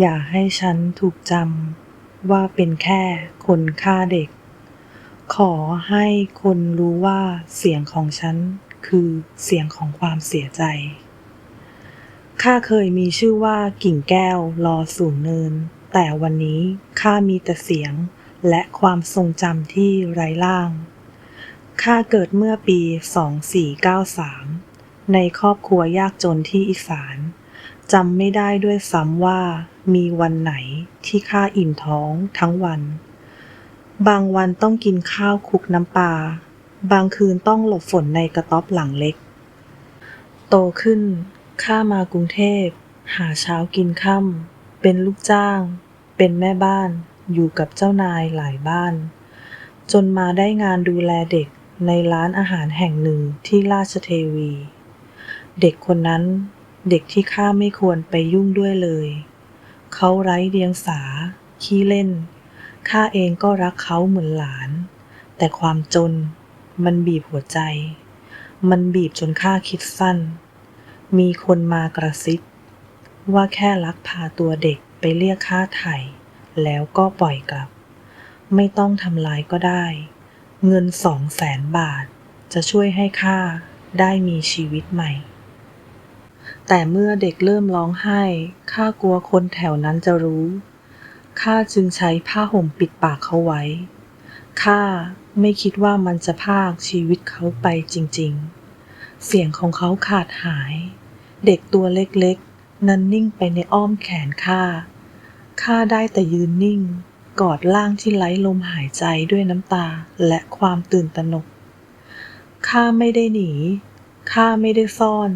อย่าให้ฉันถูกจำว่าเป็นแค่คนฆ่าเด็ก ขอให้คนรู้ว่าเสียงของฉันคือเสียงของความเสียใจ ข้าเคยมีชื่อว่ากิ่งแก้วรอสูงเนิน แต่วันนี้ข้ามีแต่เสียงและความทรงจำที่ไร้ล่าง ข้าเกิดเมื่อปี 2493 ในครอบครัวยากจนที่อีสานจำไม่ได้ด้วยซ้ำว่า มีวันไหนที่ข้าอิ่มท้องทั้งวัน บางวันต้องกินข้าวคลุกน้ำปลา บางคืนต้องหลบฝนในกระต๊อบหลังเล็ก โตขึ้น ข้ามากรุงเทพ หาเช้ากินค่ำเป็นลูกจ้าง เป็นแม่บ้าน อยู่กับเจ้านายหลายบ้าน จนมาได้งานดูแลเด็กในร้านอาหารแห่งหนึ่งที่ราชเทวี เด็กคนนั้นเด็กที่ข้าไม่ควรไปยุ่งด้วยเลย เขาไร้เดียงสา ขี้เล่น ข้าเองก็รักเขาเหมือนหลาน แต่ความจน มันบีบหัวใจ มันบีบจนข้าคิดสั้น มีคนมากระซิบ ว่าแค่ลักพาตัวเด็กไปเรียกค่าไถ่แล้วก็ปล่อยกลับ ไม่ต้องทำร้ายก็ได้ เงินสองแสนบาทจะช่วยให้ข้าได้มีชีวิตใหม่ แต่เมื่อเด็กเริ่มร้องไห้ ข้ากลัวคนแถวนั้นจะรู้ ข้าจึงใช้ผ้าห่มปิดปากเขาไว้ ข้าไม่คิดว่ามันจะพรากชีวิตเขาไปจริง ๆ เสียงของเขาขาดหาย เด็กตัวเล็กๆ นั้นนิ่งไปในอ้อมแขนข้า ข้าได้แต่ยืนนิ่ง กอดร่างที่ไร้ลมหายใจด้วยน้ำตาและความตื่นตระหนก ข้าไม่ได้หนี ข้าไม่ได้ซ่อน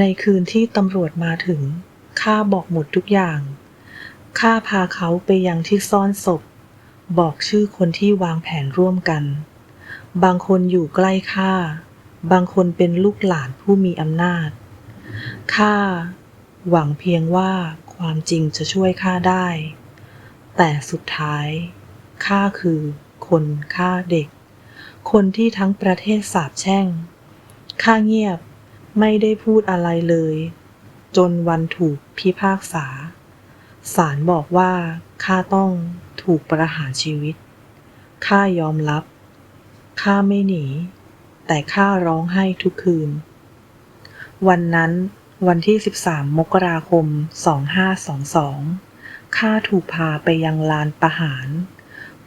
ในคืนที่ตำรวจมาถึง ข้าบอกหมดทุกอย่าง ข้าพาเขาไปยังที่ซ่อนศพ บอกชื่อคนที่วางแผนร่วมกัน บางคนอยู่ใกล้ข้า บางคนเป็นลูกหลานผู้มีอำนาจ ข้าหวังเพียงว่าความจริงจะช่วยข้าได้ แต่สุดท้ายข้าคือคนฆ่าเด็ก คนที่ทั้งประเทศสาบแช่ง ข้าเงียบ ไม่ได้พูดอะไรเลย จนวันถูกพิพากษา ศาลบอกว่าข้าต้องถูกประหารชีวิต ข้ายอมรับ ข้าไม่หนี แต่ข้าร้องไห้ทุกคืน วันนั้นวันที่ 13 มกราคม 2522 ข้าถูกพาไปยังลานประหาร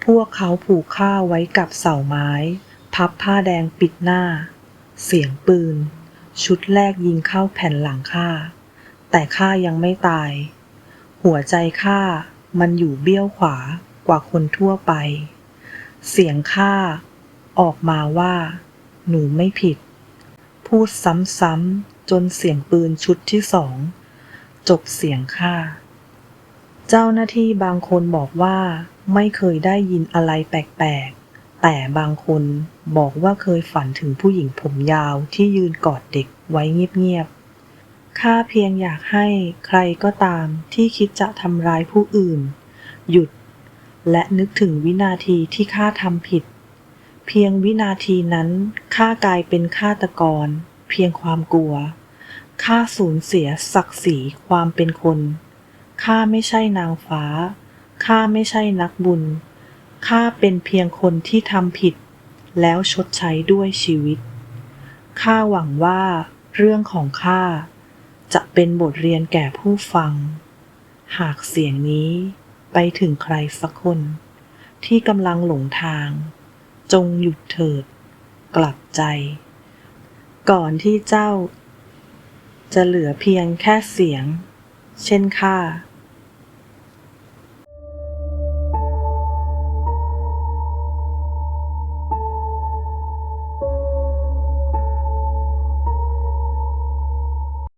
พวกเขาผูกข้าไว้กับเสาไม้ พับผ้าแดงปิดหน้า เสียงปืน ชุดแรกยิงเข้าแผ่นหลังข้า แต่ข้ายังไม่ตาย หัวใจข้ามันอยู่เบี้ยวขวากว่าคนทั่วไป เสียงข้าออกมาว่า หนูไม่ผิด พูดซ้ำๆจนเสียงปืนชุดที่สอง จบเสียงข้า เจ้าหน้าที่บางคนบอกว่าไม่เคยได้ยินอะไรแปลก แต่บางคนบอกว่าเคยฝันถึงผู้หญิงผมยาวที่ยืนกอดเด็กไว้เงียบๆ ข้าเพียงอยากให้ใครก็ตามที่คิดจะทำร้ายผู้อื่น หยุด และนึกถึงวินาทีที่ข้าทำผิด เพียงวินาทีนั้นข้ากลายเป็นฆาตกร เพียงความกลัวข้าสูญเสียศักดิ์ศรีความเป็นคนข้าไม่ใช่นางฟ้าข้าไม่ใช่นักบุญ ข้าเป็นเพียงคนที่ทำผิด แล้วชดใช้ด้วยชีวิต ข้าหวังว่าเรื่องของข้าจะเป็นบทเรียนแก่ผู้ฟัง หากเสียงนี้ไปถึงใครสักคน ที่กำลังหลงทาง จงหยุดเถิด กลับใจ ก่อนที่เจ้า จะเหลือเพียงแค่เสียง เช่นข้า